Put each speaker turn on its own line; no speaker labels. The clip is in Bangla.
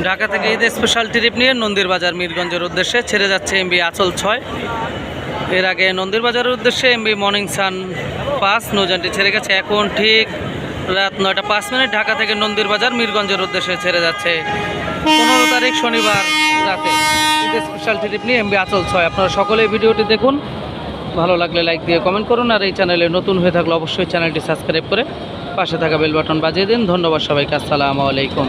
ঢাকা থেকে ঈদ স্পেশাল ট্রিপ নিয়ে নন্দীর বাজার মিরগঞ্জের উদ্দেশ্যে ছেড়ে যাচ্ছে এমবি আচল ছয়। এর আগে নন্দীর বাজারের উদ্দেশ্যে এমবি মর্নিং সান পাঁচ, নৌযানটি ছেড়ে গেছে। এখন ঠিক রাত নয়টা পাঁচ মিনিট ঢাকা থেকে নন্দীর বাজার মিরগঞ্জের উদ্দেশ্যে ছেড়ে যাচ্ছে। পনেরো তারিখ শনিবার রাতে ঈদ স্পেশাল ট্রিপ নিয়ে এমবি আচল ছয়। আপনারা সকলে ভিডিওটি দেখুন। ভালো লাগলে লাইক দিয়ে কমেন্ট করুন। আর এই চ্যানেলে নতুন হয়ে থাকলে অবশ্যই চ্যানেলটি সাবস্ক্রাইব করে পাশে থাকা বেল বাটন বাজিয়ে দিন। ধন্যবাদ সবাইকে। আসসালামু আলাইকুম।